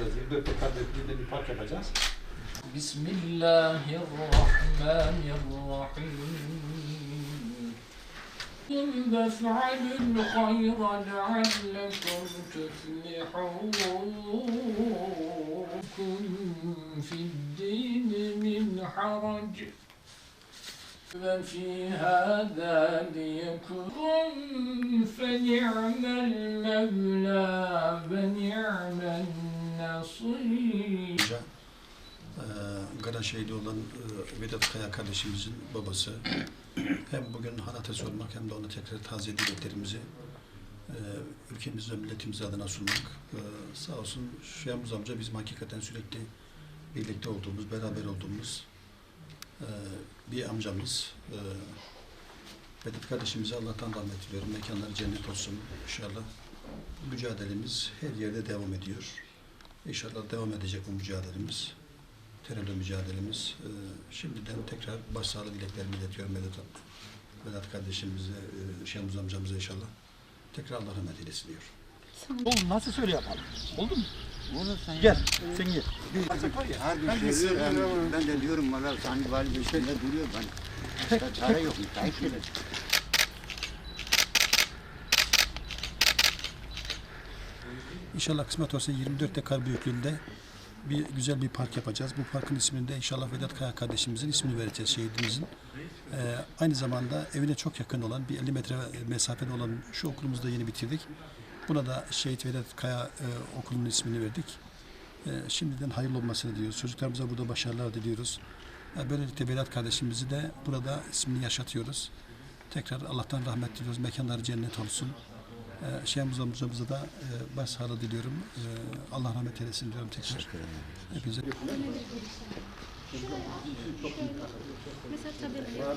yapacağız. 24 dekar büyüklüğünde bir park yapacağız. بسم الله الرحمن الرحيم فافعلوا الخير لعلكم تفلحون كن في الدين من حرج ففي هذا ليكن فنعم Hoca, eee, Gara şehidi olan eee, Vedat Kaya kardeşimizin babası. Hem bugün Harat'a sormak hem de ona tekrar taziye dileklerimizi eee ülkemiz ve milletimiz adına sunmak. Eee, sağ olsun Şuyamuz amca bizim hakikaten sürekli birlikte olduğumuz, beraber olduğumuz eee, bir amcamız. Vedat kardeşimize Allah'tan rahmet diliyorum. Mekanları cennet olsun inşallah. Mücadelemiz her yerde devam ediyor. İnşallah devam edecek bu mücadelemiz. Terörle mücadelemiz. Ee, şimdiden tekrar başsağlığı dileklerimi iletiyorum Vedat, Vedat kardeşimize, e, Şemuz amcamıza inşallah. Tekrar Allah rahmet eylesin diyor. Oğlum nasıl söyle yapalım? Oldu mu? Sen Gel, sen gel. Her gün söylüyorum. Ben de diyorum valla sanki vali bir şeyler duruyor ben. Ben çare yok. Müteahhit İnşallah kısmet olsa 24 dekar büyüklüğünde bir güzel bir park yapacağız. Bu parkın ismini de inşallah Vedat Kaya kardeşimizin ismini vereceğiz şehidimizin. Ee, aynı zamanda evine çok yakın olan bir 50 metre mesafede olan şu okulumuzu da yeni bitirdik. Buna da Şehit Vedat Kaya e, okulunun ismini verdik. E, şimdiden hayırlı olmasını diliyoruz. Çocuklarımıza burada başarılar diliyoruz. E, böylelikle Vedat kardeşimizi de burada ismini yaşatıyoruz. Tekrar Allah'tan rahmet diliyoruz. Mekanları cennet olsun. Ee, Şeyhimiz amcamıza da e, başsağlığı diliyorum. Ee, Allah rahmet eylesin diyorum tekrar. Hepinize Mesela tabela.